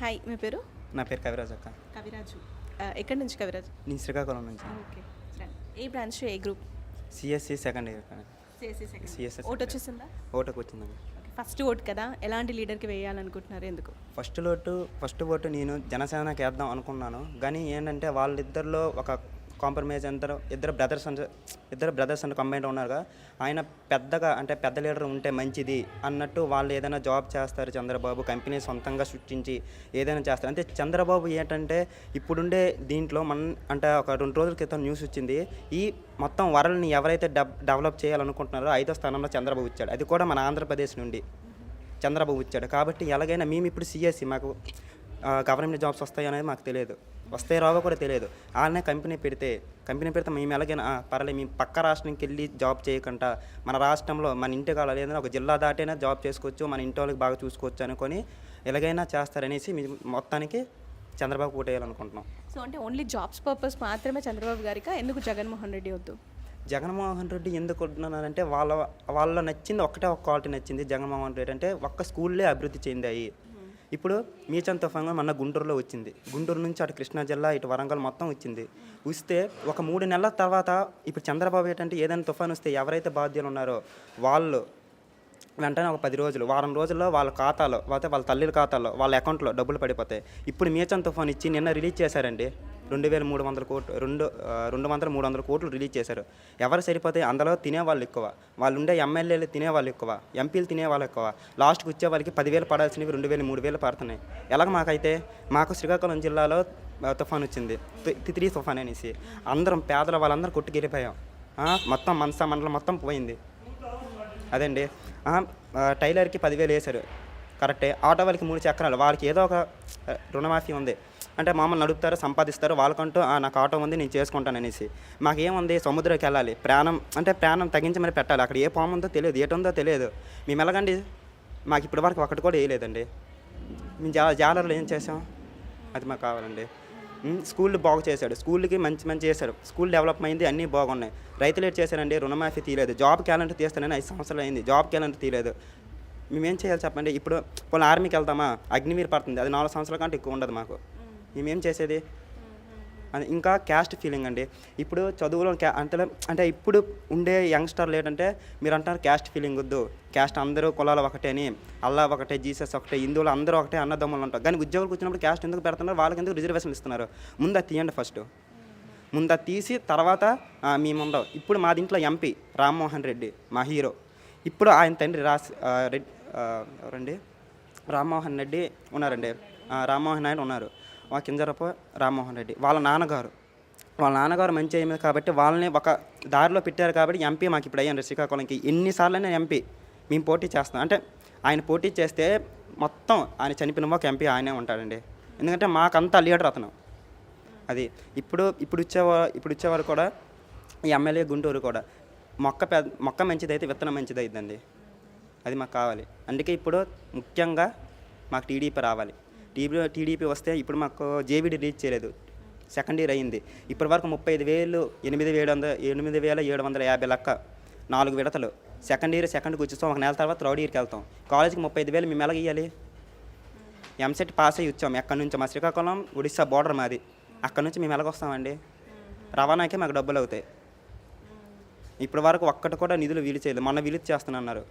Hi మీ పేరు? నా పేరు కవిరాజ్ అక్క. కవిరాజు. ఎక్కడి నుంచి కవిరాజు? నేను శ్రీకాకుళం నుంచి. ఓకే ఏ బ్రాంచ్ ఏ group? CSC second year CSC vote వచ్చేసిందా? ఓటుకు వచ్చిందండి ఫస్ట్ ఓట్ కదా. ఎలాంటి లీడర్కి వేయాలనుకుంటున్నారు ఎందుకు? ఫస్ట్ ఓటు ఫస్ట్ ఓటు నేను జనసేనకి వేద్దాం అనుకున్నాను. కానీ ఏంటంటే వాళ్ళిద్దరిలో ఒక కాంప్రమైజ్ అందరూ ఇద్దరు బ్రదర్స్ అంటే ఇద్దరు బ్రదర్స్ అంటే కంబైన్ కదా. ఆయన పెద్దగా అంటే పెద్ద లీడర్ ఉంటే మంచిది అన్నట్టు వాళ్ళు ఏదైనా జాబ్ చేస్తారు చంద్రబాబు కంపెనీ సొంతంగా సృష్టించి ఏదైనా చేస్తారు. అంటే చంద్రబాబు ఏంటంటే ఇప్పుడుండే దీంట్లో మన అంటే ఒక రెండు రోజుల క్రితం న్యూస్ వచ్చింది. ఈ మొత్తం వరల్డ్ని ఎవరైతే డెవ్ డెవలప్ చేయాలనుకుంటున్నారో ఐదో స్థానంలో చంద్రబాబు ఇచ్చాడు అది కూడా మన ఆంధ్రప్రదేశ్ నుండి చంద్రబాబు ఇచ్చాడు కాబట్టి ఎలాగైనా మేము ఇప్పుడు సిఎస్సి మాకు గవర్నమెంట్ జాబ్స్ వస్తాయి అనేది మాకు తెలియదు. వస్తాయి రావో కూడా తెలియదు. వాళ్ళనే కంపెనీ పెడితే కంపెనీ పెడితే మేము ఎలాగైనా "ఆ, పర్లేదు మేము పక్క రాష్ట్రానికి వెళ్ళి జాబ్ చేయకుండా మన రాష్ట్రంలో మన ఇంటి కావాలి ఏదైనా ఒక జిల్లా దాటైనా జాబ్ చేసుకోవచ్చు మన ఇంటి వాళ్ళకి బాగా చూసుకోవచ్చు అనుకొని ఎలాగైనా చేస్తారనేసి మేము మొత్తానికి చంద్రబాబు ఓటేయాలనుకుంటున్నాం. సో అంటే ఓన్లీ జాబ్స్ పర్పస్ మాత్రమే చంద్రబాబు గారికా? ఎందుకు జగన్మోహన్ రెడ్డి వద్దు? జగన్మోహన్ రెడ్డి ఎందుకు ఉంటున్నానంటే వాళ్ళ వాళ్ళ నచ్చింది ఒకటే ఒక క్వాలిటీ నచ్చింది జగన్మోహన్ రెడ్డి అంటే ఒక్క స్కూల్లే అభివృద్ధి చెందాయి. ఇప్పుడు మీచన్ తుఫాను మన గుంటూరులో వచ్చింది. గుంటూరు నుంచి అటు కృష్ణా జిల్లా ఇటు వరంగల్ మొత్తం వచ్చింది. వస్తే ఒక మూడు నెలల తర్వాత ఇప్పుడు చంద్రబాబు ఏంటంటే ఏదైనా తుఫాను వస్తే ఎవరైతే బాధ్యులు ఉన్నారో వాళ్ళు వెంటనే ఒక పది రోజులు వారం రోజుల్లో వాళ్ళ ఖాతాలో లేకపోతే వాళ్ళ తల్లిల ఖాతాలో వాళ్ళ అకౌంట్లో డబ్బులు పడిపోతాయి. ఇప్పుడు మీచన్ తుఫాన్ ఇచ్చి నిన్న రిలీజ్ చేశారండి. రెండు వేల మూడు వందల కోట్లు రెండు రెండు వందల మూడు వందల కోట్లు రిలీజ్ చేశారు. ఎవరు సరిపోతే అందులో తినేవాళ్ళు ఎక్కువ. వాళ్ళు ఉండే ఎమ్మెల్యేలు తినేవాళ్ళు ఎక్కువ ఎంపీలు తినేవాళ్ళు ఎక్కువ. లాస్ట్కి వచ్చే వాళ్ళకి పదివేలు పడాల్సినవి రెండు వేలు మూడు వేలు పడుతున్నాయి. ఎలాగ మాకైతే మాకు శ్రీకాకుళం జిల్లాలో తుఫాన్ వచ్చింది. తిత్రీ తుఫాన్ అనేసి. అందరం పేదల వాళ్ళందరూ కొట్టుకెళ్ళిపోయాం. మొత్తం మనసా మండలం మొత్తం పోయింది. అదండి. టైలర్కి పదివేలు వేశారు. కరెక్టే. ఆటో వాళ్ళకి మూడు చక్రాలు. వాళ్ళకి ఏదో ఒక రుణమాఫీ ఉంది. అంటే మామూలు నడుపుతారు సంపాదిస్తారు వాళ్ళకంటూ నాకు ఆటో ఉంది నేను చేసుకుంటాను అనేసి. మాకేముంది? సముద్రంకి వెళ్ళాలి. ప్రాణం అంటే ప్రాణం తగ్గించి మరి పెట్టాలి. అక్కడ ఏ పాము ఉందో తెలియదు. ఏటుందో తెలియదు. మేము ఎలాగండి? మాకు ఇప్పటి వరకు ఒకటి కూడా వేయలేదండి. మేము జా జాలర్లు ఏం చేసాం? అది మాకు కావాలండి. స్కూల్ బాగు చేశాడు. స్కూల్కి మంచి మంచి చేశాడు. స్కూల్ డెవలప్ అయింది అన్నీ బాగున్నాయి. రైతులు ఏం చేశారండి? రుణమాఫీ తీయలేదు. జాబ్ క్యాలెండర్ తీస్తానని ఐదు సంవత్సరాలు అయింది. జాబ్ క్యాలెండర్ తీయలేదు. మేమేం చేయాలి చెప్పండి? ఇప్పుడు కొన్ని ఆర్మీకి వెళ్తామా? అగ్నివీర్ పడుతుంది. అది నాలుగు సంవత్సరాల కంటే ఎక్కువ ఉండదు మాకు. మేమేం. చేసేది ఇంకా క్యాస్ట్ ఫీలింగ్ అండి. ఇప్పుడు చదువులో క్యా అంటే అంటే ఇప్పుడు ఉండే యంగ్స్టర్లు ఏంటంటే మీరు అంటారు క్యాస్ట్ ఫీలింగ్ వద్దు. క్యాస్ట్ అందరూ కులాలు ఒకటే అని అల్లా ఒకటే జీసస్ ఒకటే హిందువులు అందరూ ఒకటే అన్నదమ్ములు ఉంటారు కానీ ఉద్యోగులకు వచ్చినప్పుడు క్యాస్ట్ ఎందుకు పెడుతున్నారు? వాళ్ళకి ఎందుకు రిజర్వేషన్ ఇస్తున్నారు? ముందు అది తీయండి ఫస్ట్. ముందు అది తీసి తర్వాత ఆ, మేము ఉండవు. ఇప్పుడు మా దీంట్లో ఎంపీ రామ్మోహన్ రెడ్డి మా హీరో. ఇప్పుడు ఆయన తండ్రి రాస్ రెడ్డి ఎవరండి? రామ్మోహన్ రెడ్డి ఉన్నారండి. రామ్మోహన్ నాయుడు ఉన్నారు. మా కింజరపు రామ్మోహన్ రెడ్డి. వాళ్ళ నాన్నగారు. వాళ్ళ నాన్నగారు మంచి అయింది కాబట్టి వాళ్ళని ఒక దారిలో పెట్టారు కాబట్టి ఎంపీ మాకు ఇప్పుడు అయ్యాను శ్రీకాకుళంకి. ఎన్నిసార్లైనా ఎంపీ. మేము పోటీ చేస్తాం అంటే ఆయన పోటీ చేస్తే మొత్తం ఆయన చనిపోయిన ఒక ఎంపీ ఆయనే ఉంటాడండి. ఎందుకంటే మాకంతా లీడర్ అతను. అది ఇప్పుడు ఇప్పుడు ఇచ్చేవా ఇప్పుడు ఇచ్చేవారు కూడా ఈ ఎమ్మెల్యే గుంటూరు కూడా. మొక్క పెద్ద మొక్క మంచిదైతే విత్తనం మంచిదైద్దండి. అది మాకు కావాలి. అందుకే ఇప్పుడు ముఖ్యంగా మాకు టీడీపీ రావాలి. టీడీపీ టీడీపీ వస్తే ఇప్పుడు మాకు జేవీడీ రిలీజ్ చేయలేదు. సెకండ్ ఇయర్ అయింది. ఇప్పటి వరకు ముప్పై ఐదు వేలు ఎనిమిది వేడు వంద ఎనిమిది వేల ఏడు వందల యాభై లెక్క నాలుగు విడతలు. సెకండ్ ఇయర్ సెకండ్కి వచ్చేస్తాం. ఒక నెల తర్వాత థర్డ్ ఇయర్కి వెళ్తాం. కాలేజీకి ముప్పై ఐదు వేలు మేము ఎలాగ ఇవ్వాలి ఎంసెట్ పాస్ అయ్యి వచ్చాం. ఎక్కడి నుంచి? మా శ్రీకాకుళం ఒడిస్సా బోర్డర్ మాది. అక్కడ నుంచి మేము ఎలాగొస్తామండి రవాణాకే మాకు డబ్బులు అవుతాయి. ఇప్పటి వరకు ఒక్కటి కూడా నిధులు వీలు చేయలేదు మొన్న వీలు చేస్తానన్నారు.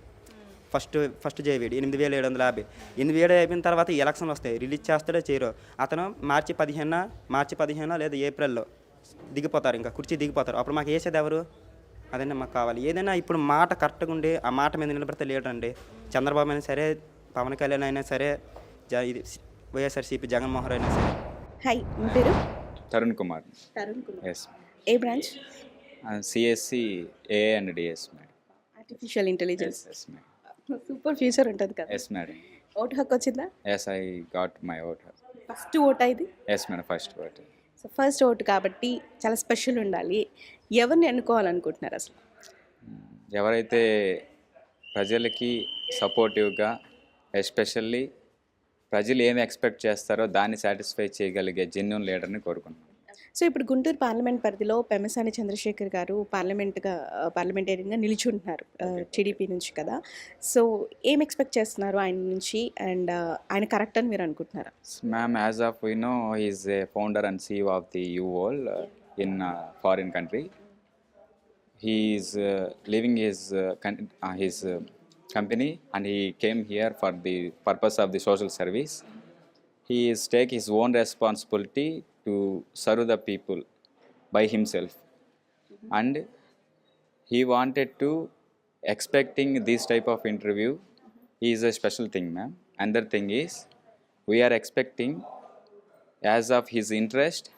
ఫస్ట్ ఫస్ట్ జేవీడి ఎనిమిది వేల ఏడు వందల యాభై. ఎనిమిది వేలు అయిపోయిన తర్వాత ఈ ఎలక్షన్లు వస్తాయి. రిలీజ్ చేస్తాడో చేయరో. అతను మార్చి పదిహేన మార్చి పదిహేన లేదా ఏప్రిల్లో దిగిపోతారు ఇంకా. కుర్చీ దిగిపోతారు. అప్పుడు మాకు వేసేది ఎవరు? అదన్నీ మాకు కావాలి. ఏదైనా ఇప్పుడు మాట కరెక్ట్గా ఉండి ఆ మాట మీద నిలబడితే లీడర్ అండి. చంద్రబాబు అయినా సరే పవన్ కళ్యాణ్ అయినా సరే జ ఇది వైఎస్ఆర్సీపీ జగన్మోహన్ అయినా సరే. హాయ్ మీ పేరు? Tarun Kumar. Tarun Kumar. Yes A branch? CSC AI and DS madam artificial intelligence yes madam super. Future ఉంటుంది కదా. ఎస్ మేడం ఓటు హక్కు వచ్చిందా? Yes I got my vote first vote ఇది? Yes madam first vote. So first vote కాబట్టి చాలా special ఉండాలి. ఎవరిని ఎన్నుకోవాలనుకుంటున్నారు అసలు? ఎవరైతే ప్రజలకి సపోర్టివ్గా ఎస్పెషల్లీ ప్రజలు ఏమి ఎక్స్పెక్ట్ చేస్తారో దాన్ని సాటిస్ఫై చేయగలిగే జెన్యున్ లీడర్ని కోరుకుంటున్నాను సో ఇప్పుడు గుంటూరు పార్లమెంట్ పరిధిలో పెమ్మసాని చంద్రశేఖర్ గారు పార్లమెంట్గా పార్లమెంటేరియన్గా నిలిచి ఉంటున్నారు టీడీపీ నుంచి కదా. సో ఏం ఎక్స్పెక్ట్ చేస్తున్నారు ఆయన నుంచి? అండ్ ఆయన కరెక్ట్ అని మీరు అనుకుంటున్నారా? Ma'am as of you know is a founder and C of the you world in foreign country he is living his his company and he came here for the purpose of the social service he is take his own responsibility to serve the people by himself, and he wanted to expecting this type of interview. Is a special thing ma'am. Another thing is we are expecting as of his interest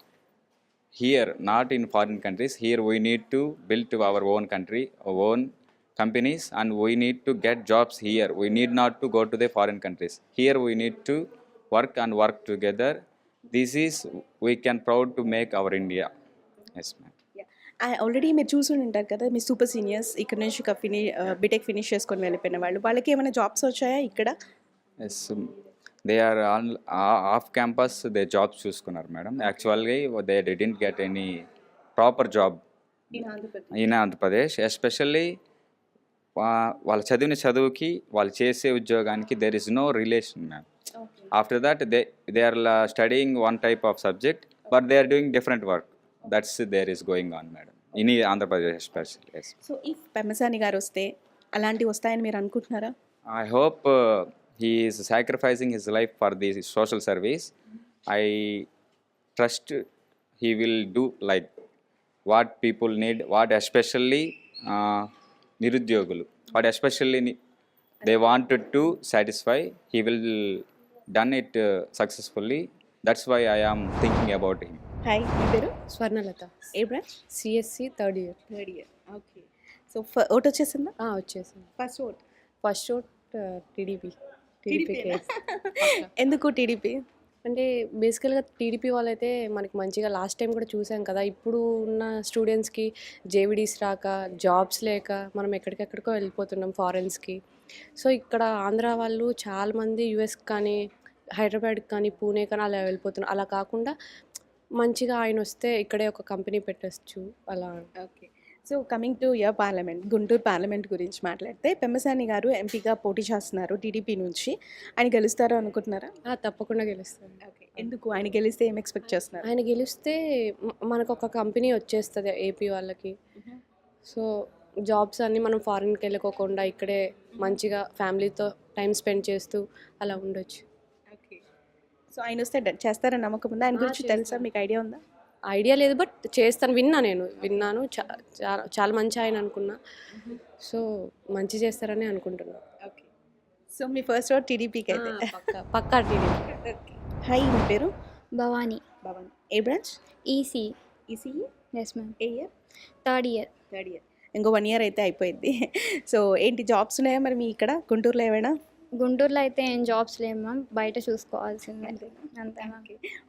here not in foreign countries here we need to build to our own country our own companies and we need to get jobs here. We need not to go to the foreign countries. Here we need to work and work together this is we can proud to make our india. Yes ma'am. Already మీరు చూసి ఉంటారు కదా మీ super seniors ఇక్కడ నుంచి ఒక ఫిని BTech finish చేసుకొని వెళ్ళిపోయిన వాళ్ళు. వాళ్ళకి ఏమైనా జాబ్స్ వచ్చాయా ఇక్కడ? Yes they are on off campus they jobs చూసుకున్నారు మేడం. యాక్చువల్గా they didn't get any proper job in Andhra Pradesh especially వాళ్ళు చదివిన చదువుకి వాళ్ళు చేసే ఉద్యోగానికి there is no relation ma'am after that they they are studying one type of subject but they are doing different work that's there is going on madam in Andhra Pradesh especially yes so if Pemmasani garu వస్తే అలాంటివి వస్తాయని మీరు అనుకుంటున్నారా I hope uh, he is sacrificing his life for the social service. I trust he will do like what people need, what especially uh, nirudyogulu, what especially ni- they wanted to satisfy. He will done it uh, successfully. That's why I am thinking about him. Hi మీ పేరు? స్వర్ణలత. ఏ branch? CSC third year third year okay so vote వచ్చేసిందా? వచ్చేసింది. First vote first shot TDP టీడీపీకి ఎందుకు TDP అంటే బేసికల్గా TDP వాళ్ళైతే మనకి మంచిగా లాస్ట్ టైం కూడా చూసాం కదా. ఇప్పుడు ఉన్న స్టూడెంట్స్కి జేవిడీస్ రాక జాబ్స్ లేక మనం ఎక్కడికెక్కడికో వెళ్ళిపోతున్నాం ఫారెన్స్కి సో ఇక్కడ ఆంధ్ర వాళ్ళు చాలామంది యుఎస్ కానీ హైదరాబాద్ కానీ పూణే కానీ అలా వెళ్ళిపోతున్నారు అలా కాకుండా మంచిగా ఆయన వస్తే ఇక్కడే ఒక కంపెనీ పెట్టచ్చు. అలా. Okay. So coming to your parliament Guntur parliament గురించి మాట్లాడితే పెమ్మసాని గారు ఎంపీగా పోటీ చేస్తున్నారు టీడీపీ నుంచి. ఆయన గెలుస్తారు అనుకుంటున్నారా? తప్పకుండా గెలుస్తారు. ఓకే. ఎందుకు? ఆయన గెలిస్తే ఏం ఎక్స్పెక్ట్ చేస్తున్నారు? ఆయన గెలిస్తే మనకు ఒక కంపెనీ వచ్చేస్తుంది ఏపీ వాళ్ళకి. సో జాబ్స్ అన్నీ మనం ఫారిన్కి వెళ్ళకోకుండా ఇక్కడే మంచిగా ఫ్యామిలీతో టైం స్పెండ్ చేస్తూ అలా ఉండొచ్చు. సో ఆయన వస్తే డ- చేస్తారని నమ్మకం ఉందా? ఆయన గురించి తెలుసా. మీకు ఐడియా ఉందా? ఐడియా లేదు బట్ చేస్తాను విన్నా నేను. విన్నాను చాలా చాలా మంచి ఆయన అనుకున్నా. సో మంచి చేస్తారని అనుకుంటున్నా. ఓకే. సో మీ ఫస్ట్ ఓట్ టీడీపీకి అయితే. పక్కా పక్కా టీడీపీ. హాయ్ మీ పేరు? భవానీ. భవన్. ఏ branch? EC ECE? Yes ma'am ఏ year? Third year. Third year. ఇంకో వన్ ఇయర్ అయితే అయిపోయింది. సో ఏంటి జాబ్స్ ఉన్నాయా మరి మీ ఇక్కడ? గుంటూరులో ఏమైనా? గుంటూరులో అయితే ఏం జాబ్స్ లేవు మ్యామ్ బయట చూసుకోవాల్సిందే. అంతే మ్యామ్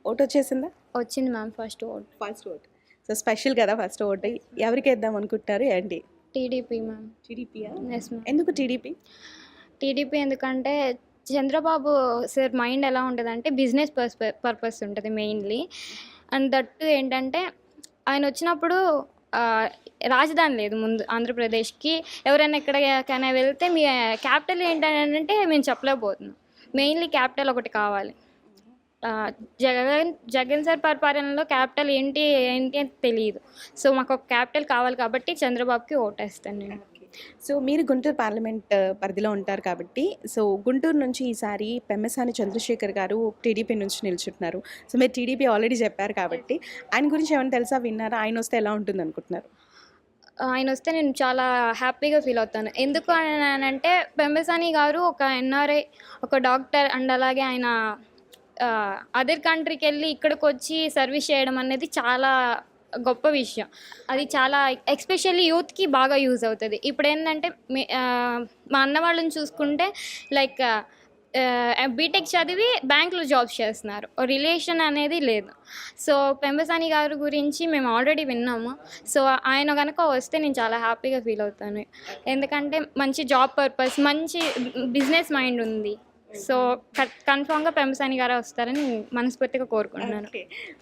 ఓట్ వచ్చేసిందా? వచ్చింది ma'am first vote first vote so special కదా ఫస్ట్ ఓట్ ఎవరికి వేద్దాం అనుకుంటున్నారు? ఏంటి? టీడీపీ మ్యామ్ టీడీపీయా ఎస్ మ్యామ్ ఎందుకు టీడీపీ టీడీపీ ఎందుకంటే చంద్రబాబు సార్ మైండ్ ఎలా ఉంటుందంటే బిజినెస్ పర్పస్ ఉంటుంది మెయిన్లీ అండ్ దట్టు ఏంటంటే ఆయన వచ్చినప్పుడు రాజధాని లేదు ముందు ఆంధ్రప్రదేశ్కి. ఎవరైనా ఎక్కడికైనా వెళ్తే మీ క్యాపిటల్ ఏంటంటే మేము చెప్పలేకపోతున్నాం. మెయిన్లీ క్యాపిటల్ ఒకటి కావాలి. జగన్ జగన్ సార్ పరిపాలనలో క్యాపిటల్ ఏంటి ఏంటి అని తెలియదు సో మాకు ఒక క్యాపిటల్ కావాలి కాబట్టి చంద్రబాబుకి ఓటేస్తాను నేను. సో మీరు గుంటూరు పార్లమెంట్ పరిధిలో ఉంటారు కాబట్టి సో గుంటూరు నుంచి ఈసారి పెమ్మసాని చంద్రశేఖర్ గారు టీడీపీ నుంచి నిల్చుంటున్నారు. సో మీరు టీడీపీ ఆల్రెడీ చెప్పారు కాబట్టి ఆయన గురించి ఏమైనా తెలుసా విన్నారా ఆయన వస్తే ఎలా ఉంటుంది అనుకుంటున్నారు? ఆయన వస్తే నేను చాలా హ్యాపీగా ఫీల్ అవుతాను. ఎందుకు అని అంటే పెంబసాని గారు ఒక ఎన్ఆర్ఐ ఒక డాక్టర్ అండ్ అలాగే ఆయన అదర్ కంట్రీకి వెళ్ళి ఇక్కడికి వచ్చి సర్వీస్ చేయడం అనేది చాలా గొప్ప విషయం. అది చాలా ఎక్స్పెషల్లీ యూత్కి బాగా యూజ్ అవుతుంది. ఇప్పుడు ఏంటంటే మా అన్న వాళ్ళని చూసుకుంటే లైక్ బీటెక్ చదివి బ్యాంక్లో జాబ్స్ చేస్తున్నారు. రిలేషన్ అనేది లేదు. సో పెంబసాని గారి గురించి మేము ఆల్రెడీ విన్నాము. సో ఆయన కనుక వస్తే నేను చాలా హ్యాపీగా ఫీల్ అవుతాను. ఎందుకంటే మంచి జాబ్ పర్పస్ మంచి బిజినెస్ మైండ్ ఉంది. సో కన్ఫామ్గా పెంపసాని గారే వస్తారని మనస్ఫూర్తిగా కోరుకుంటున్నాను.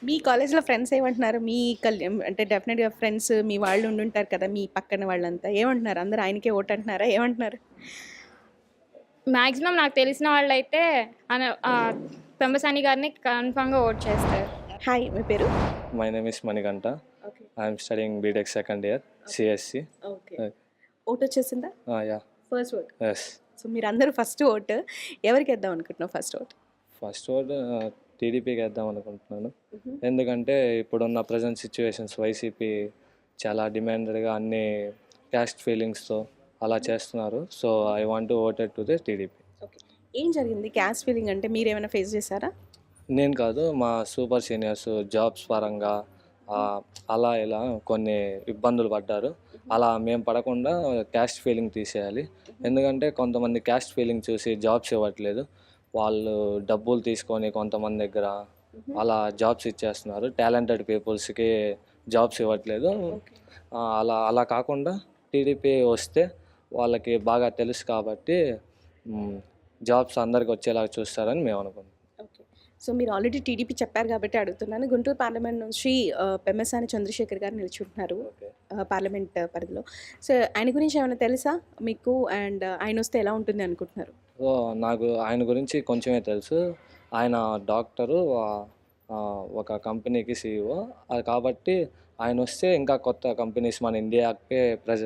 మీ కాలేజ్లో ఫ్రెండ్స్ ఏమంటున్నారు? మీ అంటే డెఫినెట్గా ఫ్రెండ్స్ మీ వాళ్ళు ఉండుంటారు కదా మీ పక్కన వాళ్ళంతా. ఏమంటున్నారు? అందరూ ఆయనకే ఓటు అంటున్నారా ఏమంటున్నారు? మ్యాక్సిమం నాకు తెలిసిన వాళ్ళు అయితే పెంపసాని గారిని కన్ఫామ్గా ఓట్ చేస్తారు. హాయ్ మీ పేరు? is Manikanta. Okay. I am studying BTech second year, CSC. Okay. Vote వచ్చేసిందా yeah, ఫస్ట్ yes. సో మీరు అందరూ ఫస్ట్ ఓటు ఎవరికి వేద్దాం అనుకుంటున్నాం ఫస్ట్ ఓట్? ఫస్ట్ వర్డ్ టీడీపీకి వేద్దాం అనుకుంటున్నాను. ఎందుకంటే ఇప్పుడున్న ప్రజెంట్ సిచ్యువేషన్స్ వైసీపీ చాలా డిమాండెడ్గా అన్ని క్యాస్ట్ ఫీలింగ్స్తో అలా చేస్తున్నారు. So I want voted to the TDP. Okay. ఏం జరిగింది? క్యాస్ట్ ఫీలింగ్ అంటే మీరు ఏమైనా ఫేస్ చేశారా? నేను కాదు మా సూపర్ సీనియర్స్ జాబ్స్ పరంగా అలా ఇలా కొన్ని ఇబ్బందులు పడ్డారు. అలా మేము పడకుండా క్యాస్ట్ ఫీలింగ్ తీసేయాలి. ఎందుకంటే కొంతమంది క్యాస్ట్ ఫీలింగ్ చూసి జాబ్స్ ఇవ్వట్లేదు. వాళ్ళు డబ్బులు తీసుకొని కొంతమంది దగ్గర అలా జాబ్స్ ఇచ్చేస్తున్నారు. టాలెంటెడ్ పీపుల్స్కి జాబ్స్ ఇవ్వట్లేదు. అలా అలా కాకుండా టీడీపీ వస్తే వాళ్ళకి బాగా తెలుసు కాబట్టి జాబ్స్ అందరికి వచ్చేలాగా చూస్తారని మేము అనుకుంటున్నాం. సో మీరు ఆల్రెడీ టీడీపీ చెప్పారు కాబట్టి అడుగుతున్నాను. గుంటూరు పార్లమెంట్ నుంచి పెమ్మసాని చంద్రశేఖర్ గారు నిల్చుంటున్నారు పార్లమెంట్ పరిధిలో. సో ఆయన గురించి ఏమైనా తెలుసా మీకు? అండ్ ఆయన వస్తే ఎలా ఉంటుంది అనుకుంటున్నారు? నాకు ఆయన గురించి కొంచెమే తెలుసు. ఆయన డాక్టరు ఒక కంపెనీకి సీఈఓ. అది కాబట్టి ఆయన వస్తే ఇంకా కొత్త కంపెనీస్ మన ఇండియాకే ప్రజ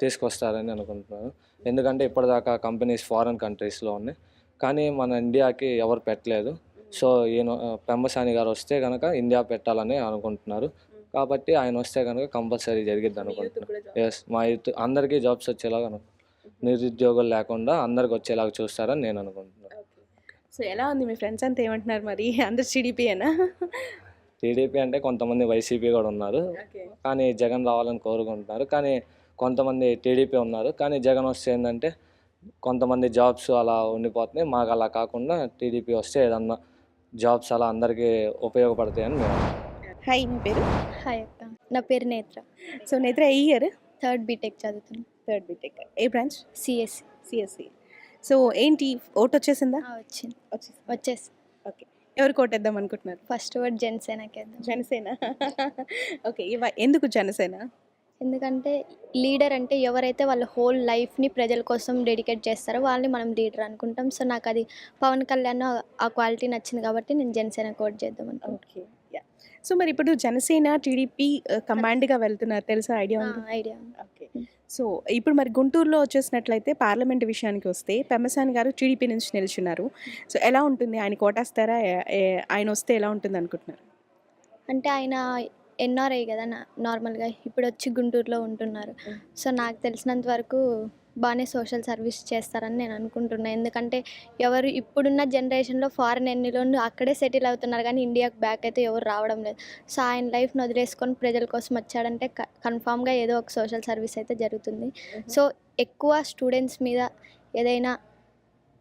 తీసుకొస్తారని అనుకుంటున్నాను. ఎందుకంటే ఇప్పటిదాకా కంపెనీస్ ఫారెన్ కంట్రీస్లో ఉన్నాయి. కానీ మన ఇండియాకి ఎవరు పెట్టలేదు. సో ఈయన పెంబసాని గారు వస్తే కనుక ఇండియా పెట్టాలని అనుకుంటున్నారు. కాబట్టి ఆయన వస్తే కనుక కంపల్సరీ జరిగిద్ది అనుకుంటున్నాను ఎస్ మా యూత్ అందరికీ జాబ్స్ వచ్చేలాగా అను- నిరుద్యోగులు లేకుండా అందరికి వచ్చేలాగా చూస్తారని నేను అనుకుంటున్నాను. సో ఎలా ఉంది? మీ ఫ్రెండ్స్ అంతా ఏమంటున్నారు మరి? అందరు టీడీపీయేనా టీడీపీ అంటే కొంతమంది వైసీపీ కూడా ఉన్నారు. కానీ జగన్ రావాలని కోరుకుంటున్నారు. కానీ కొంతమంది టీడీపీ ఉన్నారు. కానీ జగన్ వస్తే ఏంటంటే కొంతమంది జాబ్స్ అలా ఉండిపోతున్నాయి. మాకు అలా కాకుండా టీడీపీ వస్తే ఏదన్నా జాబ్స్ అలా అందరికీ ఉపయోగపడతాయని మేము హాయ్ మీ పేరు? హాయ్ అక్క. నా పేరు నేత్ర. సో నేత్ర ఏ ఇయర్? థర్డ్ బీటెక్ చదువుతున్నా. Third BTech. ఏ బ్రాంచ్? సిఎస్సి సిఎస్సి సో ఏంటి ఓట్ వచ్చేసిందా? వచ్చింది. వచ్చేసి వచ్చేసి. ఓకే. ఎవరికి ఓటేద్దాం అనుకుంటున్నారు? ఫస్ట్ వర్డ్ జనసేనకి వేద్దాం. జనసేన. ఓకే ఇవ ఎందుకు జనసేన? ఎందుకంటే లీడర్ అంటే ఎవరైతే వాళ్ళ హోల్ లైఫ్ని ప్రజల కోసం డెడికేట్ చేస్తారో వాళ్ళని మనం లీడర్ అనుకుంటాం. సో నాకు అది పవన్ కళ్యాణ్ ఆ క్వాలిటీ నచ్చింది కాబట్టి నేను జనసేన కోట్ చేద్దాం అనుకుంటున్నాను ఓకే. యా. సో మరి ఇప్పుడు జనసేన టీడీపీ కమాండ్గా వెళ్తున్నారు తెలుసా ఐడియా ఐడియా ఓకే. సో ఇప్పుడు మరి గుంటూరులో వచ్చేసినట్లయితే పార్లమెంట్ విషయానికి వస్తే పెమ్మసాని గారు టీడీపీ నుంచి నిల్చున్నారు. సో ఎలా ఉంటుంది? ఆయన కోటేస్తారా? ఆయన వస్తే ఎలా ఉంటుంది అనుకుంటున్నారు? అంటే ఆయన ఎన్ఆర్ఐ కదా నా- నార్మల్గా ఇప్పుడు వచ్చి గుంటూరులో ఉంటున్నారు. సో నాకు తెలిసినంత వరకు బాగానే సోషల్ సర్వీస్ చేస్తారని నేను అనుకుంటున్నాను ఎందుకంటే ఎవరు ఇప్పుడున్న జనరేషన్లో ఫారెన్ ఎన్నిలోనూ అక్కడే సెటిల్ అవుతున్నారు కానీ ఇండియాకి బ్యాక్ అయితే ఎవరు రావడం లేదు. సో ఆయన లైఫ్ని వదిలేసుకొని ప్రజల కోసం వచ్చాడంటే కన్ఫామ్గా ఏదో ఒక సోషల్ సర్వీస్ అయితే జరుగుతుంది. సో ఎక్కువ స్టూడెంట్స్ మీద ఏదైనా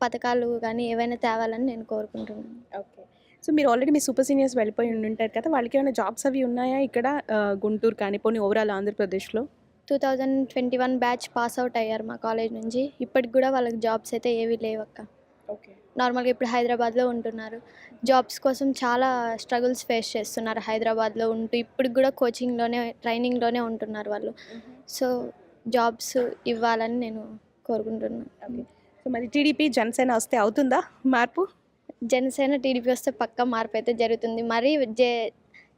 పథకాలు కానీ ఏవైనా తేవాలని నేను కోరుకుంటున్నాను. ఓకే. సో మీరు ఆల్రెడీ మీ సూపర్ సీనియర్స్ వెళ్ళిపోయి ఉంటారు కదా వాళ్ళకి ఏమైనా జాబ్స్ అవి ఉన్నాయా ఇక్కడ గుంటూరు కానీ పోనీ ఓవరాల్ ఆంధ్రప్రదేశ్లో? Two thousand twenty one batch pass out అయ్యారు మా కాలేజ్ నుంచి. ఇప్పటికి కూడా వాళ్ళకి జాబ్స్ అయితే ఏవీ లేవక్క ఓకే. నార్మల్గా ఇప్పుడు హైదరాబాద్లో ఉంటున్నారు. జాబ్స్ కోసం చాలా స్ట్రగుల్స్ ఫేస్ చేస్తున్నారు హైదరాబాద్లో ఉంటూ. ఇప్పటికి కూడా కోచింగ్లోనే ట్రైనింగ్లోనే ఉంటున్నారు వాళ్ళు. సో జాబ్స్ ఇవ్వాలని నేను కోరుకుంటున్నాను. సో మరి టీడీపీ జనసేన వస్తే అవుతుందా మార్పు? జనసేన టీడీపీ వస్తే పక్క మార్పు అయితే జరుగుతుంది. మరి జే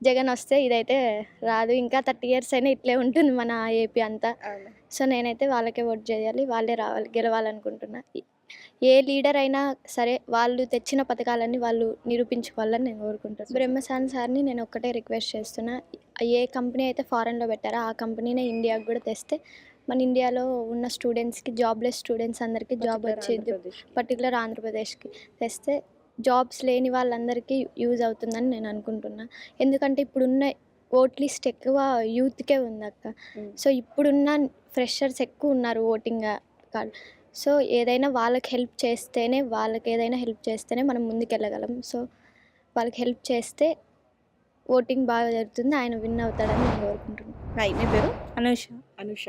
జగన్ వస్తే ఇదైతే రాదు. ఇంకా థర్టీ ఇయర్స్ అయినా ఇట్లే ఉంటుంది మన ఏపీ అంతా. సో నేనైతే వాళ్ళకే ఓట్ చేయాలి. వాళ్ళే రావాలి గెలవాలనుకుంటున్నా. ఏ లీడర్ అయినా సరే వాళ్ళు తెచ్చిన పథకాలన్నీ వాళ్ళు నిరూపించుకోవాలని నేను కోరుకుంటున్నాను బ్రహ్మసాన్ సార్ని నేను ఒక్కటే రిక్వెస్ట్ చేస్తున్నా. ఏ కంపెనీ అయితే ఫారెన్లో పెట్టారో ఆ కంపెనీనే ఇండియాకి కూడా తెస్తే మన ఇండియాలో ఉన్న స్టూడెంట్స్కి జాబ్లెస్ స్టూడెంట్స్ అందరికీ జాబ్ వచ్చేది. పర్టికులర్ ఆంధ్రప్రదేశ్కి తెస్తే జాబ్స్ లేని వాళ్ళందరికీ యూజ్ అవుతుందని నేను అనుకుంటున్నా. ఎందుకంటే ఇప్పుడున్న ఓట్ లిస్ట్ ఎక్కువ యూత్కే ఉంది అక్క. సో ఇప్పుడున్న ఫ్రెషర్స్ ఎక్కువ ఉన్నారు ఓటింగ్ కార్డ్. సో ఏదైనా వాళ్ళకి హెల్ప్ చేస్తేనే వాళ్ళకి ఏదైనా హెల్ప్ చేస్తేనే మనం ముందుకెళ్ళగలం. సో వాళ్ళకి హెల్ప్ చేస్తే ఓటింగ్ బాగా జరుగుతుంది. ఆయన విన్ అవుతాడని నేను కోరుకుంటున్నాను హాయ్ మీ పేరు? అనుష. అనుష.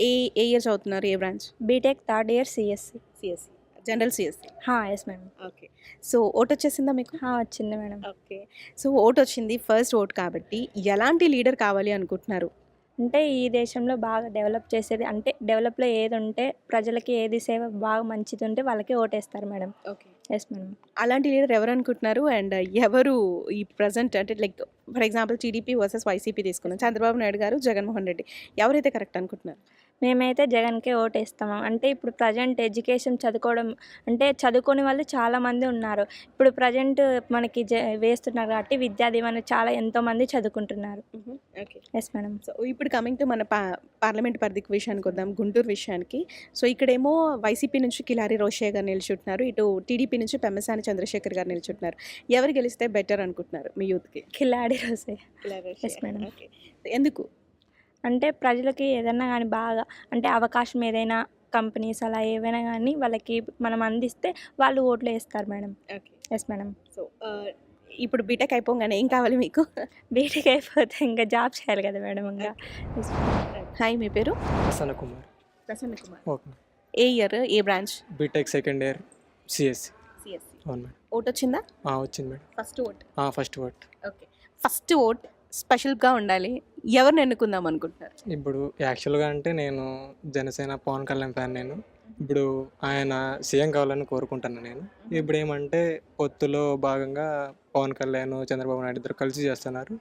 ఏ ఏ ఇయర్ చదువుతున్నారు ఏ branch? BTech third year CSC. CSC. General CSC? Yes madam okay. So vote వచ్చేసిందా మీకు? వచ్చింది మేడం. ఓకే. సో ఓట్ వచ్చింది ఫస్ట్ ఓట్ కాబట్టి ఎలాంటి లీడర్ కావాలి అనుకుంటున్నారు? అంటే ఈ దేశంలో బాగా డెవలప్ చేసేది అంటే డెవలప్లో ఏది ఉంటే ప్రజలకి ఏది సేవ బాగా మంచిది ఉంటే వాళ్ళకి ఓటేస్తారు మేడం. ఓకే. ఎస్ మేడం అలాంటి లీడర్ ఎవరు అనుకుంటున్నారు? అండ్ ఎవరు ఈ ప్రజెంట్ అంటే like for example TDP versus YCP తీసుకున్నాం చంద్రబాబు నాయుడు గారు జగన్మోహన్ రెడ్డి. ఎవరైతే కరెక్ట్ అనుకుంటున్నారు? మేమైతే జగన్కే ఓటేస్తాము. అంటే ఇప్పుడు ప్రజెంట్ ఎడ్యుకేషన్ చదువుకోవడం అంటే చదువుకోని వాళ్ళు చాలామంది ఉన్నారు. ఇప్పుడు ప్రజెంట్ మనకి జ వేస్తున్నారు కాబట్టి విద్యా దీవెన చాలా ఎంతోమంది చదువుకుంటున్నారు. ఎస్ మేడం సో ఇప్పుడు కమింగ్ టు మన పా పార్లమెంట్ పరిధికి విషయానికి వద్దాం. గుంటూరు విషయానికి. సో ఇక్కడేమో వైసీపీ నుంచి కిలారి రోషయ్య గారు నిల్చుంటున్నారు. ఇటు టీడీపీ నుంచి పెమ్మసాని చంద్రశేఖర్ గారు నిల్చుంటున్నారు. ఎవరు గెలిస్తే బెటర్ అనుకుంటున్నారు మీ యూత్కి? కిలాడి Yes, madam. ఓకే. ఎందుకు? అంటే ప్రజలకి ఏదైనా కానీ బాగా అంటే అవకాశం ఏదైనా కంపెనీస్ అలా ఏవైనా కానీ వాళ్ళకి మనం అందిస్తే వాళ్ళు ఓట్లు వేస్తారు madam. Okay. Yes madam. So ఇప్పుడు బీటెక్ అయిపోగానే ఏం కావాలి మీకు? బీటెక్ అయిపోతే ఇంకా జాబ్ చేయాలి కదా మేడం ఇంకా. హాయ్ మీ పేరు? ప్రసన్న కుమార్. ప్రసన్న కుమార్. ఓకే ఏ ఇయర్ ఏ branch? BTech second year CSC CSC అవును మేడం. ఓట్ వచ్చిందా? ఆ, వచ్చింది మేడం. First vote. ఆ, first vote. Okay first vote స్పెషల్గా ఉండాలి. ఎవరిని ఎన్నుకుందాం అనుకుంటున్నారు? ఇప్పుడు యాక్చువల్గా అంటే నేను జనసేన పవన్ కళ్యాణ్ ఫ్యాన్ నేను. ఇప్పుడు ఆయన సీఎం కావాలని కోరుకుంటున్నాను నేను. ఇప్పుడు ఏమంటే పొత్తులో భాగంగా పవన్ కళ్యాణ్ చంద్రబాబు నాయుడు ఇద్దరు కలిసి చేస్తున్నారు.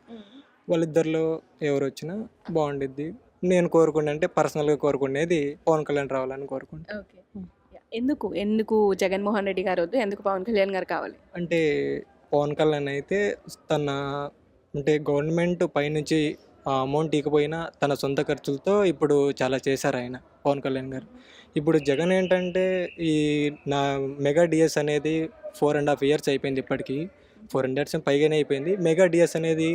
వాళ్ళిద్దరిలో ఎవరు వచ్చినా బాగుండిద్ది. నేను కోరుకునే అంటే పర్సనల్గా కోరుకునేది పవన్ కళ్యాణ్ రావాలని కోరుకుంటాను ఓకే. ఎందుకు? ఎందుకు జగన్మోహన్ రెడ్డి గారు వద్దు? ఎందుకు పవన్ కళ్యాణ్ గారు కావాలి? అంటే పవన్ కళ్యాణ్ అయితే తన అంటే గవర్నమెంట్ పైనుంచి ఆ అమౌంట్ ఇకపోయినా తన సొంత ఖర్చులతో ఇప్పుడు చాలా చేశారు ఆయన పవన్ కళ్యాణ్ గారు. ఇప్పుడు జగన్ ఏంటంటే ఈ నా మెగా డిఎస్ అనేది ఫోర్ అండ్ హాఫ్ ఇయర్స్ అయిపోయింది ఇప్పటికీ. ఫోర్ హండ్రెడ్స్ పైగానే అయిపోయింది. మెగా డిఎస్ అనేది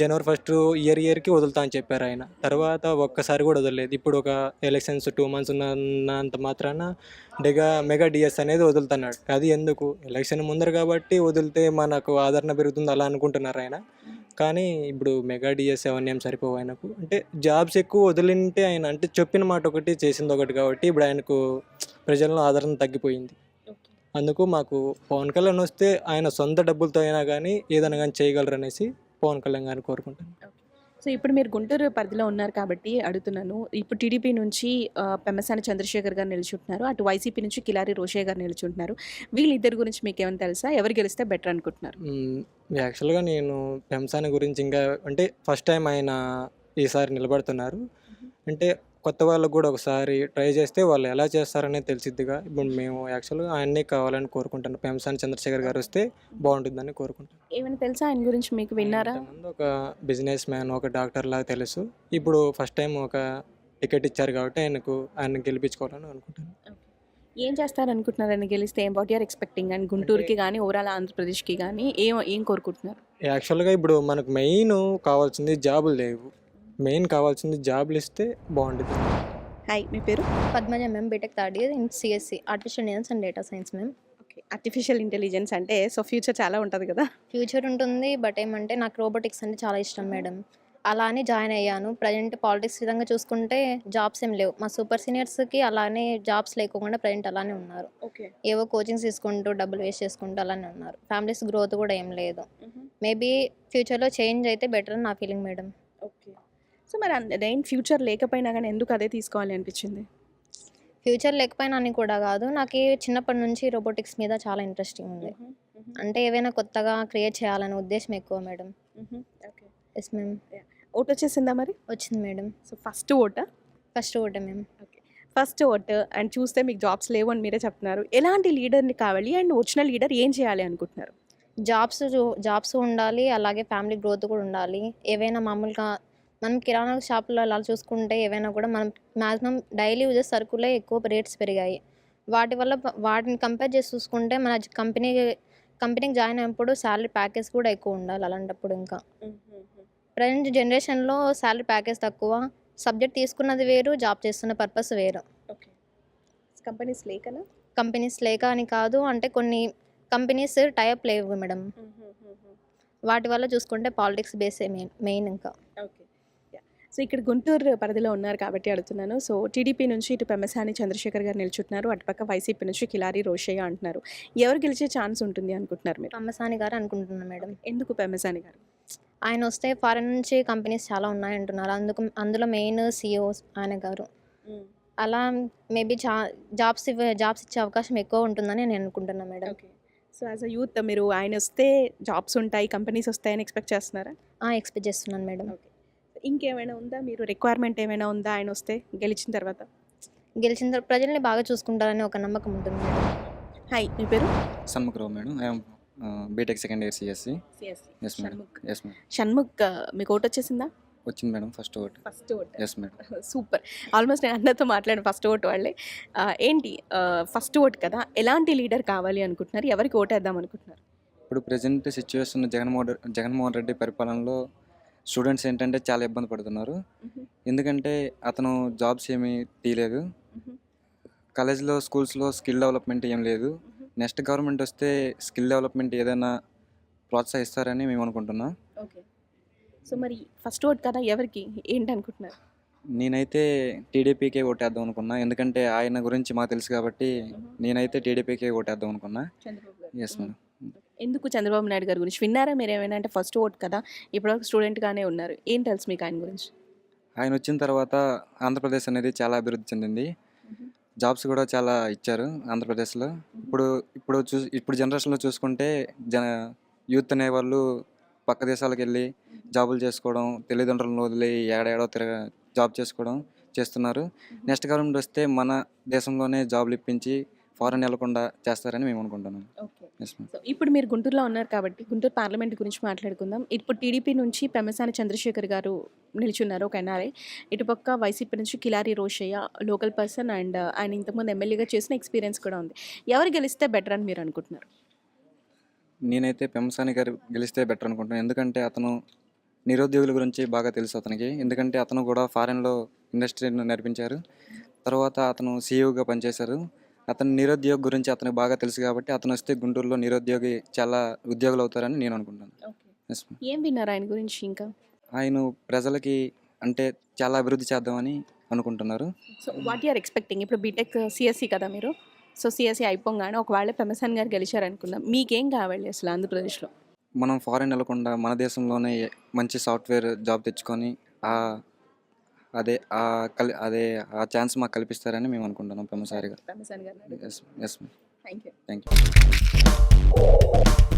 జనవరి ఫస్ట్ ఇయర్ ఇయర్కి వదులుతా అని చెప్పారు ఆయన. తర్వాత ఒక్కసారి కూడా వదలలేదు. ఇప్పుడు ఒక ఎలక్షన్స్ టూ మంత్స్ ఉన్నంత మాత్రాన డెగా మెగా డిఎస్ అనేది వదులుతున్నాడు. అది ఎందుకు? ఎలక్షన్ ముందర కాబట్టి వదిలితే మనకు ఆదరణ పెరుగుతుంది అలా అనుకుంటున్నారు ఆయన. కానీ ఇప్పుడు మెగా డిఎస్ అవన్నీ ఏం సరిపోవు ఆయనకు. అంటే జాబ్స్ ఎక్కువ వదిలింటే ఆయన అంటే చెప్పిన మాట ఒకటి చేసింది ఒకటి కాబట్టి ఇప్పుడు ఆయనకు ప్రజల్లో ఆదరణ తగ్గిపోయింది. అందుకు మాకు పవన్ కళ్యాణ్ వస్తే ఆయన సొంత డబ్బులతో అయినా కానీ ఏదైనా కానీ చేయగలరు అనేసి పవన్ కళ్యాణ్ గారిని కోరుకుంటాను సో ఇప్పుడు మీరు గుంటూరు పరిధిలో ఉన్నారు కాబట్టి అడుగుతున్నాను. ఇప్పుడు టీడీపీ నుంచి పెమ్మసాని చంద్రశేఖర్ గారు నిల్చుంటున్నారు అటు వైసీపీ నుంచి కిలారి రోషయ్య గారు నిల్చుంటున్నారు వీళ్ళిద్దరి గురించి మీకు ఏమైనా తెలుసా? ఎవరు గెలిస్తే బెటర్ అనుకుంటున్నారు. యాక్చువల్గా నేను పెంసాని గురించి ఇంకా అంటే ఫస్ట్ టైం ఆయన ఈసారి నిలబడుతున్నారు. అంటే కొత్త వాళ్ళకు కూడా ఒకసారి ట్రై చేస్తే వాళ్ళు ఎలా చేస్తారనేది తెలిసిద్దిగా. ఇప్పుడు మేము యాక్చువల్గా ఆయన్నే కావాలని కోరుకుంటాను. పెంసాని చంద్రశేఖర్ గారు వస్తే బాగుంటుందని కోరుకుంటాను. ఏమైనా తెలుసా ఆయన గురించి మీకు విన్నారా? ఇంతకుముందు ఒక బిజినెస్ మ్యాన్ ఒక డాక్టర్ లాగా తెలుసు. ఇప్పుడు ఫస్ట్ టైం ఒక టికెట్ ఇచ్చారు కాబట్టి ఆయనకు ఆయన గెలిపించుకోవాలని అనుకుంటాను. ఏం చేస్తారు అనుకుంటున్నారు ఆయన గెలిస్తే ఏం వాట్ యూఆర్ ఎక్స్పెక్టింగ్? అండ్ గుంటూరుకి కానీ ఓవరాల్ ఆంధ్రప్రదేశ్కి కానీ ఏం ఏం కోరుకుంటున్నారు? యాక్చువల్గా ఇప్పుడు మనకు మెయిన్ కావాల్సింది జాబులు లేవు. మెయిన్ కావాల్సింది జాబులు ఇస్తే బాగుంటుంది హాయ్ మీ పేరు? Padmaja ma'am BTech third year in CSC artificial intelligence and data science ma'am. Okay artificial intelligence అంటే సో ఫ్యూచర్ చాలా ఉంటుంది కదా? ఫ్యూచర్ ఉంటుంది బట్ ఏమంటే నాకు రోబోటిక్స్ అంటే చాలా ఇష్టం మేడం. అలా అని జాయిన్ అయ్యాను. ప్రజెంట్ పాలిటిక్స్ విధంగా చూసుకుంటే జాబ్స్ ఏం లేవు. మా సూపర్ సీనియర్స్కి అలానే జాబ్స్ లేకుండా ప్రజెంట్ అలానే ఉన్నారు. ఓకే. ఏవో కోచింగ్స్ తీసుకుంటూ డబ్బులు వేస్ట్ చేసుకుంటూ అలానే ఉన్నారు. ఫ్యామిలీస్ గ్రోత్ కూడా ఏం లేదు. మేబీ ఫ్యూచర్లో చేంజ్ అయితే బెటర్ అని నా ఫీలింగ్ మేడం. సో మరి నేను ఫ్యూచర్ లేకపోయినా కానీ ఎందుకు అదే తీసుకోవాలి అనిపించింది? ఫ్యూచర్ లేకపోయినా అని కూడా కాదు. నాకు చిన్నప్పటి నుంచి రోబోటిక్స్ మీద చాలా ఇంట్రెస్టింగ్ ఉంది. అంటే ఏవైనా కొత్తగా క్రియేట్ చేయాలనే ఉద్దేశం ఎక్కువ madam. Okay. Yes ma'am vote వచ్చేసిందా మరి? వచ్చింది మేడం. సో ఫస్ట్ ఓటా? ఫస్ట్ ఓటే మ్యామ్ ఫస్ట్ ఓట్ అండ్ చూస్తే మీకు జాబ్స్ లేవు అని మీరే చెప్తున్నారు. ఎలాంటి లీడర్ని కావాలి అండ్ వచ్చిన లీడర్ ఏం చేయాలి అనుకుంటున్నారు? జాబ్స్ జాబ్స్ ఉండాలి అలాగే ఫ్యామిలీ గ్రోత్ కూడా ఉండాలి. ఏవైనా మామూలుగా మనం కిరాణా షాపులో అలా చూసుకుంటే ఏవైనా కూడా మనం మ్యాక్సిమం డైలీ యూజెస్ సరుకులే ఎక్కువ రేట్స్ పెరిగాయి. వాటి వల్ల వాటిని కంపేర్ చేసి చూసుకుంటే మన కంపెనీ కంపెనీకి జాయిన్ అయినప్పుడు శాలరీ ప్యాకేజ్ కూడా ఎక్కువ ఉండాలి అలాంటప్పుడు ఇంకా. ప్రజెంట్ జనరేషన్లో శాలరీ ప్యాకేజ్ తక్కువ సబ్జెక్ట్ తీసుకున్నది వేరు జాబ్ చేస్తున్న పర్పస్ వేరు. ఓకే. కంపెనీస్ లేకనా? కంపెనీస్ లేక అని కాదు అంటే కొన్ని కంపెనీస్ టైప్ లేవు మేడం. వాటి వల్ల చూసుకుంటే పాలిటిక్స్ బేసే మెయిన్ మెయిన్ ఇంకా. ఓకే. సో ఇక్కడ గుంటూరు పరిధిలో ఉన్నారు కాబట్టి అడుగుతున్నాను. సో టీడీపీ నుంచి ఇటు పెమ్మసాని చంద్రశేఖర్ గారు నిల్చుంటున్నారు. అటుపక్క వైసీపీ నుంచి కిలారి రోషయ్య అంటున్నారు. ఎవరు గెలిచే ఛాన్స్ ఉంటుంది అనుకుంటున్నారు మీరు? అమ్మసాని గారు అనుకుంటున్నాను మేడం. ఎందుకు పెమ్మసాని గారు? ఆయన వస్తే ఫారెన్ నుంచి కంపెనీస్ చాలా ఉన్నాయంటున్నారు అందుకు అందులో మెయిన్ సిఇఓ ఆయన గారు. అలా మేబీ జా జాబ్స్ ఇవ్వ జాబ్స్ ఇచ్చే అవకాశం ఎక్కువ ఉంటుందని నేను అనుకుంటున్నాను madam. Okay. So as a youth మీరు ఆయన వస్తే జాబ్స్ ఉంటాయి కంపెనీస్ వస్తాయని ఎక్స్పెక్ట్ చేస్తున్నారా? ఎక్స్పెక్ట్ చేస్తున్నాను మేడం. ఓకే. ఇంకేమైనా ఉందా? మీరు రిక్వైర్మెంట్ ఏమైనా ఉందా? ఆయన వస్తే గెలిచిన తర్వాత. గెలిచిన తర్వాత ప్రజల్ని బాగా చూసుకుంటారని ఒక నమ్మకం ఉంటుంది హాయ్ మీ పేరు? Shanmukharao madam. I'm BTech second year CSC yes madam yes madam Shanmukh మీకు ఓట్ వచ్చేసిందా? వచ్చింది madam first vote. First vote. Yes madam super almost నేను అందరితో మాట్లాడిన ఫస్ట్ ఓట్ వాళ్ళే. ఆ, ఏంటి ఫస్ట్ ఓట్ కదా ఎలాంటి లీడర్ కావాలి అనుకుంటున్నారు? ఎవరికి ఓటేద్దాం అనుకుంటున్నారు? ఇప్పుడు ప్రజెంట్ సిచ్యువేషన్ జగన్మోహన్ రెడ్డి జగన్మోహన్ రెడ్డి పరిపాలనలో స్టూడెంట్స్ ఏంటంటే చాలా ఇబ్బంది పడుతున్నారు. ఎందుకంటే అతను జాబ్స్ ఏమీ తీయలేదు. కాలేజ్లో స్కూల్స్లో స్కిల్ డెవలప్మెంట్ ఏం లేదు. నెక్స్ట్ గవర్నమెంట్ వస్తే స్కిల్ డెవలప్మెంట్ ఏదైనా ప్రోత్సహిస్తారని మేము అనుకుంటున్నాం. ఓకే. సో మరి ఫస్ట్ ఓట్ కదా ఎవరికి? ఏంటి అనుకుంటున్నారు నేనైతే టీడీపీకే ఓటేద్దాం అనుకున్నా. ఎందుకంటే ఆయన గురించి మాకు తెలుసు కాబట్టి నేనైతే టీడీపీకే ఓటేద్దాం అనుకున్నా. ఎస్ మేడం ఎందుకు చంద్రబాబు నాయుడు గారి గురించి? విన్నారా మీరు ఏమైనా? అంటే ఫస్ట్ ఓట్ కదా. ఇప్పుడు స్టూడెంట్గానే ఉన్నారు. ఏం తెలుసు మీకు ఆయన గురించి? ఆయన వచ్చిన తర్వాత ఆంధ్రప్రదేశ్ అనేది చాలా అభివృద్ధి చెందింది. జాబ్స్ కూడా చాలా ఇచ్చారు ఆంధ్రప్రదేశ్లో. ఇప్పుడు ఇప్పుడు చూ ఇప్పుడు జనరేషన్లో చూసుకుంటే జన యూత్ అనేవాళ్ళు పక్క దేశాలకు వెళ్ళి జాబులు చేసుకోవడం తల్లిదండ్రులను వదిలి ఏడాడో తిరగ జాబ్ చేసుకోవడం చేస్తున్నారు. నెక్స్ట్ గవర్నమెంట్ వస్తే మన దేశంలోనే జాబులు ఇప్పించి ఫారెన్ వెళ్ళకుండా చేస్తారని మేము అనుకుంటున్నాం. సో ఇప్పుడు మీరు గుంటూరులో ఉన్నారు కాబట్టి గుంటూరు పార్లమెంట్ గురించి మాట్లాడుకుందాం. ఇప్పుడు టీడీపీ నుంచి పెమ్మసాని చంద్రశేఖర్ గారు నిల్చున్నారు ఒక ఎన్ఆర్ఐ. ఇటుపక్క వైసీపీ నుంచి Kilari Rosaiah local person and ఆయన ఇంతకుముందు ఎమ్మెల్యేగా చేసిన ఎక్స్పీరియన్స్ కూడా ఉంది. ఎవరు గెలిస్తే బెటర్ అని మీరు అనుకుంటున్నారు? నేనైతే పెంసాని గారు గెలిస్తే బెటర్ అనుకుంటున్నాను. ఎందుకంటే అతను నిరుద్యోగుల గురించి బాగా తెలుసు అతనికి. ఎందుకంటే అతను కూడా ఫారెన్లో ఇండస్ట్రీని నడిపించారు తర్వాత అతను సీఈఓగా పనిచేశారు. అతను నిరుద్యోగ గురించి అతనికి బాగా తెలుసు కాబట్టి అతను వస్తే గుంటూరులో నిరుద్యోగి చాలా ఉద్యోగులు అవుతారని నేను అనుకుంటాను. ఏం విన్నారు ఆయన గురించి ఇంకా? ఆయన ప్రజలకి అంటే చాలా అభివృద్ధి చేద్దామని అనుకుంటున్నారు. So what you are expecting ఇప్పుడు బీటెక్ సిఎస్సి కదా మీరు? సో సిఎస్సి అయిపోగానే ఒకవేళ పెమ్మసాని గారు గెలిచారు అనుకుందాం మీకేం కావాలి అసలు ఆంధ్రప్రదేశ్లో? మనం ఫారెన్ వెళ్ళకుండా మన దేశంలోనే మంచి సాఫ్ట్వేర్ జాబ్ తెచ్చుకొని ఆ అదే ఆ కల్ అదే ఆ ఛాన్స్ మాకు కల్పిస్తారని మేము అనుకుంటున్నాం పెమ్మసారిగా yes yes thank you thank you